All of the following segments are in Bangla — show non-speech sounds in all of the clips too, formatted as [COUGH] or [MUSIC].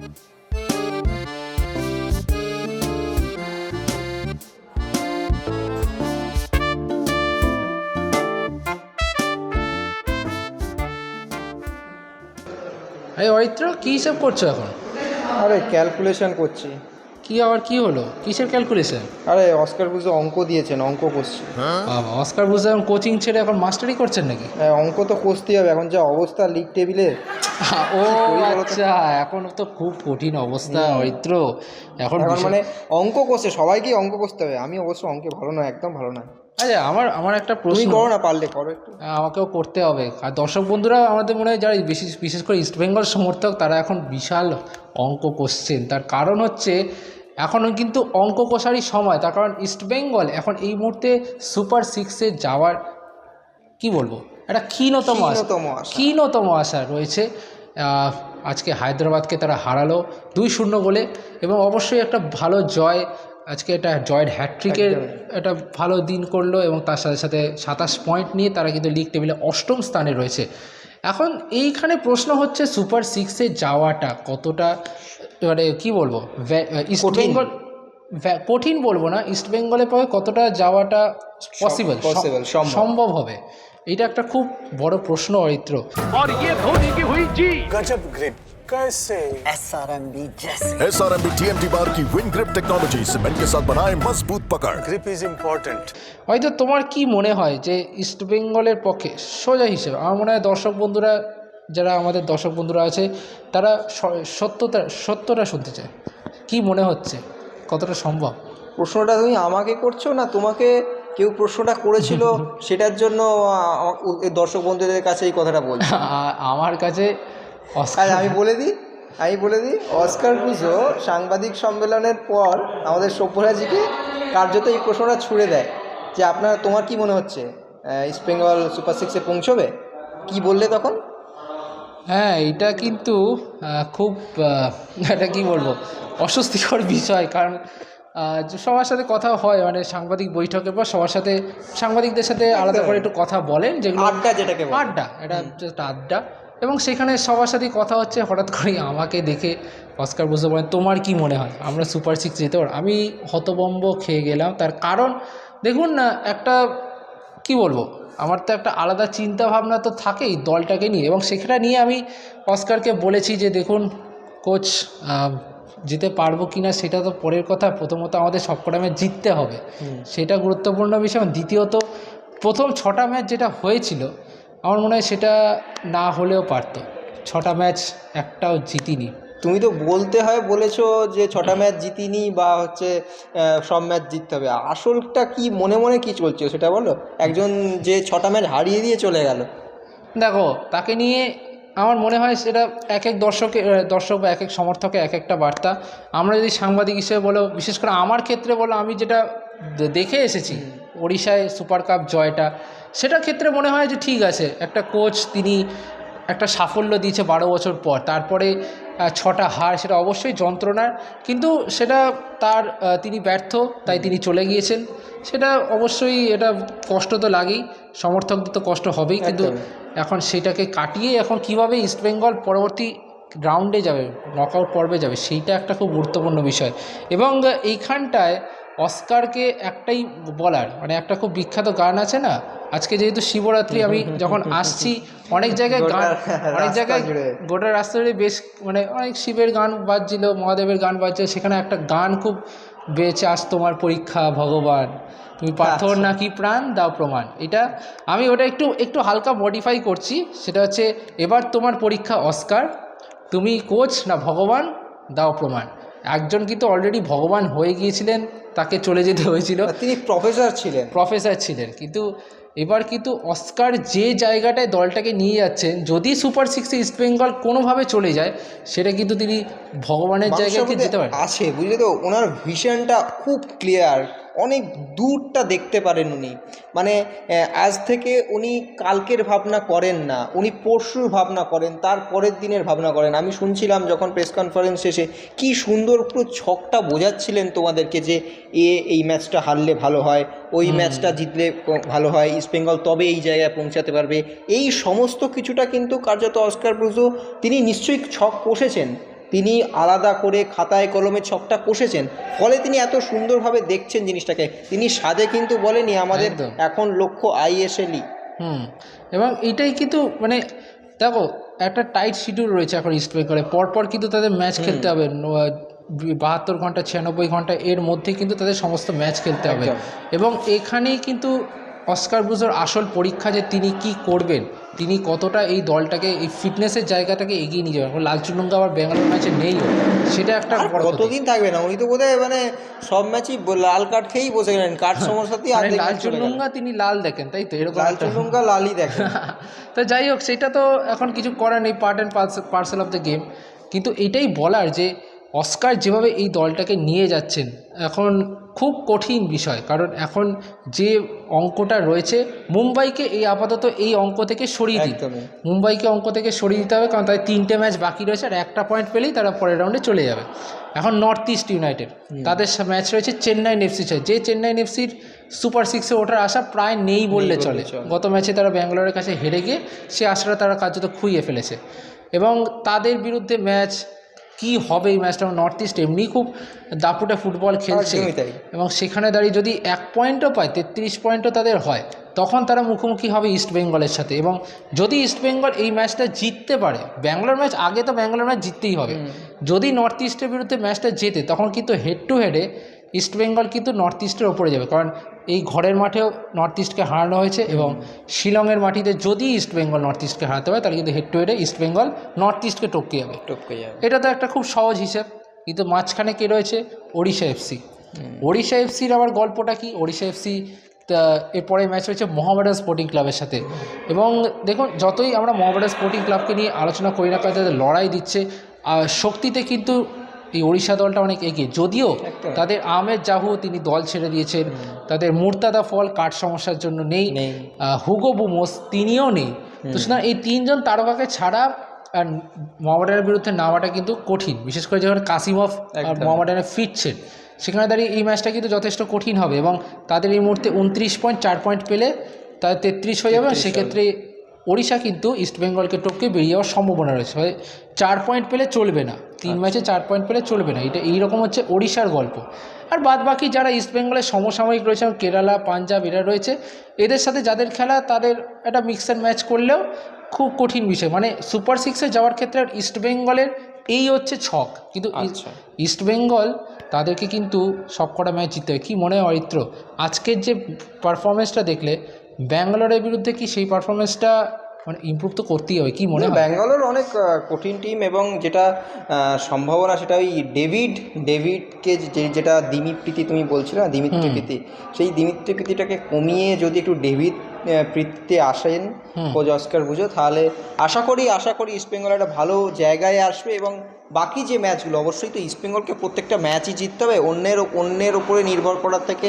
আরে অরিত্র কী হিসাব করছ এখন? আরে ক্যালকুলেশন করছি। কি আবার কি হলো? কিসের ক্যালকুলেশন আরে অস্কার বুঝে অঙ্ক দিয়েছেন অঙ্ক করছি। বাবা অস্কার বুঝে এখন কোচিং ছেড়ে এখন মাস্টারি করছেন নাকি? হ্যাঁ, অঙ্ক তো কষতেই হবে এখন যা অবস্থা লিগ টেবিলে ও? আচ্ছা এখন তো খুব কঠিন অবস্থা এখন এখন মানে অঙ্ক কষে সবাইকেই অঙ্ক কষতে হবে। আমি অবশ্য অঙ্কে ভালো না একদম ভালো না আচ্ছা আমার আমার একটা প্রশ্ন। করো না পারলে করো একটু। আমাকেও করতে হবে। আর দর্শক বন্ধুরা আমাদের মনে হয় যারা বিশেষ বিশেষ করে ইস্টবেঙ্গল সমর্থক তারা এখন বিশাল অঙ্ক কষছেন তার কারণ হচ্ছে এখনও কিন্তু অঙ্ক কষারই সময়। তার কারণ ইস্টবেঙ্গল এখন এই মুহূর্তে সুপার সিক্সে যাওয়ার কি বলব? একটা ক্ষীণতম ক্ষীণতম আশা। ক্ষীণতম আশা রয়েছে। আজকে হায়দ্রাবাদকে তারা হারালো। দুই শূন্য গোলে। এবং অবশ্যই একটা ভালো জয় আজকে এটা জয়ের হ্যাট্রিকের একটা ভালো দিন করল এবং তার সাথে সাথে সাতাশ পয়েন্ট নিয়ে তারা কিন্তু লিগ টেবিলে অষ্টম স্থানে রয়েছে এখন এইখানে প্রশ্ন হচ্ছে সুপার সিক্সে যাওয়াটা কতটা মানে কি বলব ইস্ট কঠিন। বেঙ্গল কঠিন বলব না ইস্ট বেঙ্গলের পরে কতটা যাওয়াটা পসিবল। সম্ভব হবে এটা একটা খুব বড় প্রশ্ন অরিত্র और ये धोनी की हुई जी गजब ग्रिप कैसे एस आर एम बी जैसे S R M B T M T bar की विन ग्रिप टेक्नोलॉजी सीमेंट के साथ बनाए मजबूत पकड़ ग्रिप इज इम्पोर्टेंट হয়তো তোমার কি মনে হয় যে ইস্ট বেঙ্গলের পক্ষে সোজা হিসেবে আমার মনে হয় দর্শক বন্ধুরা যারা আমাদের দর্শক বন্ধুরা আছে তারা স- সত্যতা সত্যটা শুনতে চায় কি মনে হচ্ছে কতটা সম্ভব প্রশ্নটা তুমি আমাকে করছো না তোমাকে কেউ প্রশ্নটা করেছিল [LAUGHS] সেটার জন্য এই দর্শক বন্ধুদের কাছে এই কথাটা বলছি। আমার কাছে আমি বলে দিই আমি বলে দিই অস্কার পুজো সাংবাদিক সম্মেলনের পর আমাদের সভ্যরাজিকে কার্যত এই প্রশ্নটা ছুড়ে দেয় যে আপনার তোমার কি মনে হচ্ছে? ইস্ট বেঙ্গল সুপার সিক্সে পৌঁছবে? কি বললে তখন? হ্যাঁ এটা কিন্তু খুব এটা কি বলব? অস্বস্তিকর বিষয় কারণ সবার সাথে কথা হয় মানে সাংবাদিক বৈঠকের পর সবার সাথে সাংবাদিকদের সাথে আলাদা করে একটু কথা বলেন যেগুলো আড্ডা যেটাকে আড্ডা এটা জাস্ট আড্ডা। এবং সেখানে সবার সাথেই কথা হচ্ছে হঠাৎ করেই আমাকে দেখে অস্কার বুঝতে পারেন তোমার কি মনে হয়? আমরা সুপার সিক্স যেতে পারব?" আমি হতবম্ব খেয়ে গেলাম। তার কারণ দেখুন না একটা কি বলব আমার তো একটা আলাদা চিন্তা ভাবনা তো থাকেই দলটাকে নিয়ে। এবং সেখানে নিয়ে আমি অস্কারকে বলেছি যে দেখুন কোচ যেতে পারব কি না সেটা তো পরের কথা। প্রথমত আমাদের সবকটা ম্যাচ জিততে হবে। সেটা গুরুত্বপূর্ণ বিষয়। দ্বিতীয়ত প্রথম ছটা ম্যাচ যেটা হয়েছিল আমার মনে হয় সেটা না হলেও পারতো। ছটা ম্যাচ একটাও জিতিনি। তুমি তো বলতে হয় বলেছ যে ছটা ম্যাচ জিতিনি বা হচ্ছে সব ম্যাচ জিততে হবে। আসলটা কি মনে মনে কি চলছে সেটা বলো? একজন যে ছটা ম্যাচ হারিয়ে দিয়ে চলে গেল। দেখো তাকে নিয়ে আমার মনে হয় সেটা এক এক দর্শকের দর্শক বা এক এক সমর্থকের এক একটা বার্তা আমরা যদি সাংবাদিক হিসেবে বলো, বিশেষ করে আমার ক্ষেত্রে বলো, আমি যেটা দেখে এসেছি, ওড়িশায় সুপার কাপ জয়টা, সেটার ক্ষেত্রে মনে হয় যে ঠিক আছে, একটা কোচ তিনি একটা সাফল্য দিয়েছে বারো বছর পর, তারপরে ছটা হার, সেটা অবশ্যই যন্ত্রণার, কিন্তু সেটা তার তিনি ব্যর্থ, তাই তিনি চলে গিয়েছেন সেটা অবশ্যই এটা কষ্ট তো লাগেই, সমর্থকদের তো কষ্ট হবেই, কিন্তু। এখন সেটাকে কাটিয়ে এখন কীভাবে ইস্টবেঙ্গল পরবর্তী রাউন্ডে যাবে নকআউট পর্বে যাবে সেইটা একটা খুব গুরুত্বপূর্ণ বিষয়। এবং এইখানটায় অস্কারকে একটাই বলার মানে একটা খুব বিখ্যাত গান আছে না? আজকে যেহেতু শিবরাত্রি আমি যখন আসছি অনেক জায়গায় গান অনেক জায়গায় গোটা রাস্তা জুড়ে বেশ মানে অনেক শিবের গান বাজছিল মহাদেবের গান বাজছিল সেখানে একটা গান খুব বেঁচে আস তোমার পরীক্ষা ভগবান। তুমি পাথর আচ্ছা। নাকি প্রাণ দাও প্রমাণ। এটা আমি ওটা একটু একটু হালকা মডিফাই করছি। সেটা হচ্ছে এবার তোমার পরীক্ষা অস্কার। তুমি কোচ না ভগবান দাও প্রমাণ। একজন কিন্তু অলরেডি ভগবান হয়ে গিয়েছিলেন তাকে চলে যেতে হয়েছিল। তিনি প্রফেসর ছিলেন। প্রফেসর ছিলেন। কিন্তু এবার কিন্তু অস্কার যে জায়গাটায় দলটাকে নিয়ে যাচ্ছেন যদি সুপার সিক্সে ইস্টবেঙ্গল কোনোভাবে চলে যায় সেটা কিন্তু তিনি ভগবানের জায়গায় যেতে পারেন। আছে বুঝলে তো? ওনার ভিশনটা খুব ক্লিয়ার অনেক দূরটা দেখতে পারেন উনি। মানে আজ থেকে উনি কালকের ভাবনা করেন না উনি পরশুর ভাবনা করেন তার পরের দিনের ভাবনা করেন। আমি শুনছিলাম যখন প্রেস কনফারেন্স শেষে কি সুন্দর পুরো ছকটা বোঝাচ্ছিলেন তোমাদেরকে যে এ এই ম্যাচটা হারলে ভালো হয় ওই ম্যাচটা জিতলে ভালো হয়। ইস্টবেঙ্গল তবে এই জায়গায় পৌঁছাতে পারবে। এই সমস্ত কিছুটা কিন্তু কার্যত অস্কার ব্রুজো তিনি নিশ্চয়ই ছক কষেছেন। তিনি আলাদা করে খাতায় কলমে ছকটা কষেছেন। ফলে তিনি এত সুন্দরভাবে দেখছেন জিনিসটাকে। তিনি সাদে কিন্তু বলেনি আমাদের। এখন লক্ষ্য আইএসএলই। হুম এবং এটাই কিন্তু মানে দেখো একটা টাইট শিডিউল রয়েছে এখন ইস্ট বেঙ্গলে পরপর কিন্তু তাদের ম্যাচ খেলতে হবে। বাহাত্তর ঘণ্টা ছিয়ানব্বই ঘণ্টা এর মধ্যে কিন্তু তাদের সমস্ত ম্যাচ খেলতে হবে। এবং এখানেই কিন্তু অস্কার ব্রুজোর আসল পরীক্ষা যে তিনি কি করবেন তিনি কতটা এই দলটাকে এই ফিটনেসের জায়গাটাকে এগিয়ে নিয়ে যাবেন। লালচুনুঙ্গা আবার ব্যাঙ্গালোর ম্যাচে নেই সেটা একটা আর। কতদিন থাকবে না? উনি তো বোধহয় মানে সব ম্যাচই লাল কার্ড খেয়েই বসে গেলেন। কার্ড সমস্যাতেই মানে অর্ধেক match চলে গেল। লালচুনুঙ্গা তিনি লাল দেখেন তাই তো? এরকম লাল লালই দেখেন। [LAUGHS] তো যাই হোক সেটা তো এখন কিছু করার নেই part and parcel of the game কিন্তু এটাই বলার যে অস্কার যেভাবে এই দলটাকে নিয়ে যাচ্ছেন এখন খুব কঠিন বিষয়। কারণ এখন যে অঙ্কটা রয়েছে মুম্বাইকে এই আপাতত এই অঙ্ক থেকে সরিয়ে দিতে হবে। মুম্বাইকে অঙ্ক থেকে সরিয়ে দিতে হবে কারণ তাদের তিনটে ম্যাচ বাকি রয়েছে আর একটা পয়েন্ট পেলেই তারা পরের রাউন্ডে চলে যাবে। এখন নর্থ ইস্ট ইউনাইটেড তাদের ম্যাচ রয়েছে চেন্নাই এফসির সাথে। যে চেন্নাই এফসির সুপার সিক্সে ওঠার আশা প্রায় নেই বললে চলে। গত ম্যাচে তারা ব্যাঙ্গালোরের কাছে হেরে গিয়ে সে আশাটা তারা কার্যত খুইয়ে ফেলেছে। এবং তাদের বিরুদ্ধে ম্যাচ কি হবে এই ম্যাচটা নর্থ ইস্ট এমনি খুব দাপুটে ফুটবল খেলছে। একদমই তাই। এবং সেখানে দাঁড়িয়ে যদি এক পয়েন্টও পায় তেত্রিশ পয়েন্টও তাদের হয় তখন তারা মুখোমুখি হবে ইস্ট বেঙ্গলের সাথে। এবং যদি ইস্ট বেঙ্গল এই ম্যাচটা জিততে পারে ব্যাঙ্গালোর ম্যাচ আগে তো ব্যাঙ্গালোর ম্যাচ জিততেই হবে। যদি নর্থ ইস্টের বিরুদ্ধে ম্যাচটা জেতে তখন কিন্তু হেড টু হেডে ইস্ট বেঙ্গল কিন্তু নর্থ ইস্টের ওপরে যাবে। কারণ এই ঘরের মাঠেও নর্থ ইস্টকে হারানো হয়েছে এবং শিলংয়ের মাটিতে যদি ইস্ট বেঙ্গল নর্থ ইস্টকে হারাতে পারে তাহলে কিন্তু হেড টু হেডে ইস্ট বেঙ্গল নর্থ ইস্টকে টপকে যাবে। টপকে যাবে। এটা তো একটা খুব সহজ হিসেব। কিন্তু মাঝখানে কে রয়েছে? ওড়িশা এফসি ওড়িশা এফসির আবার গল্পটা কি? ওড়িশা এফসি এরপরে ম্যাচ হয়েছে মোহামেডান স্পোর্টিং ক্লাবের সাথে। এবং দেখুন যতই আমরা মোহামেডান স্পোর্টিং ক্লাবকে নিয়ে আলোচনা করি না কেন তাদের লড়াই দিচ্ছে। আর শক্তিতে কিন্তু এই ওড়িশা দলটা অনেক এগিয়ে। যদিও তাদের আহমেদ জাহু তিনি দল ছেড়ে দিয়েছেন তাদের মুর্তাদা ফল কাঠ সমস্যার জন্য নেই। হুগো বুমোস তিনিও নেই। তো সুতরাং এই তিনজন তারকাকে ছাড়া আর মোহামেডানের বিরুদ্ধে নামাটা কিন্তু কঠিন। বিশেষ করে যখন কাসিমফ। মোহামেডানে ফিরছেন সেখানে দাঁড়িয়ে এই ম্যাচটা কিন্তু যথেষ্ট কঠিন হবে এবং তাদের এই মুহূর্তে উনত্রিশ পয়েন্ট চার পয়েন্ট পেলে তাদের তেত্রিশ হয়ে যাবে। সেক্ষেত্রে ওড়িশা কিন্তু ইস্টবেঙ্গলকে টপকে বেরিয়ে যাওয়ার সম্ভাবনা রয়েছে। চার পয়েন্ট পেলে চলবে না। তিন ম্যাচে চার পয়েন্ট পেলে চলবে না। এটা এইরকম হচ্ছে ওড়িশার গল্প। আর বাদ বাকি যারা ইস্টবেঙ্গলের সমসাময়িক রয়েছে কেরালা পাঞ্জাব এরা রয়েছে এদের সাথে যাদের খেলা তাদের একটা মিক্সার ম্যাচ করলেও খুব কঠিন বিষয়। মানে সুপার সিক্সে যাওয়ার ক্ষেত্রে আর ইস্টবেঙ্গলের এই হচ্ছে ছক। কিন্তু আচ্ছা। ইস্টবেঙ্গল তাদেরকে কিন্তু সবকটা ম্যাচ জিততে হয় কী মনে হয় অরিত্র? আজকের যে পারফরমেন্সটা দেখলে ব্যাঙ্গালোরের বিরুদ্ধে কি সেই পারফরমেন্সটা মানে ইম্প্রুভ তো করতেই হবে কি মনে হয়? ব্যাঙ্গালোর অনেক কঠিন টিম এবং যেটা সম্ভাবনা সেটা ওই ডেভিড ডেভিডকে যে যেটা দিমিপ্রীতি তুমি বলছিলে না দিমিত্রি প্রীতি সেই দিমিত্রি প্রীতিটাকে কমিয়ে যদি একটু ডেভিড প্রীতিতে আসেন কোচ অস্কার বুঝো তাহলে আশা করি আশা করি ইস্টবেঙ্গল একটা ভালো জায়গায় আসবে এবং বাকি যে ম্যাচগুলো অবশ্যই তো ইস্টবেঙ্গলকে প্রত্যেকটা ম্যাচই জিততে হবে। অন্যের অন্যের উপরে নির্ভর করার থেকে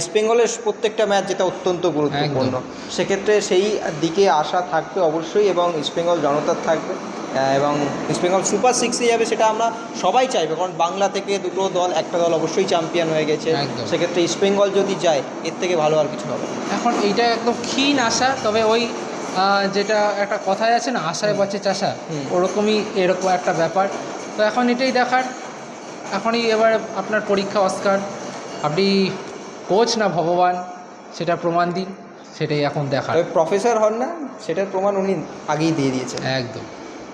ইস্টবেঙ্গলের প্রত্যেকটা ম্যাচ যেটা অত্যন্ত গুরুত্বপূর্ণ। সেক্ষেত্রে সেই দিকে আশা থাকবে অবশ্যই এবং ইস্টবেঙ্গল জনতার থাকবে। এবং ইস্টবেঙ্গল সুপার সিক্সে যাবে সেটা আমরা সবাই চাইবে কারণ বাংলা থেকে দুটো দল একটা দল অবশ্যই চ্যাম্পিয়ন হয়ে গেছে। একদম। সেক্ষেত্রে ইস্টবেঙ্গল যদি যায় এর থেকে ভালো আর কিছু হবে এখন এইটা একদম ক্ষীণ আশা তবে ওই যেটা একটা কথায় আছে না আশায় বাঁচে চাষা ওরকমই এরকম একটা ব্যাপার। তো এখন এটাই দেখার এখনই এবার আপনার পরীক্ষা অস্কার। আপনি কোচ না ভগবান সেটা প্রমাণ দিন সেটাই এখন দেখার। তবে প্রফেসর হন না সেটার প্রমাণ উনি আগেই দিয়ে দিয়েছেন। একদম।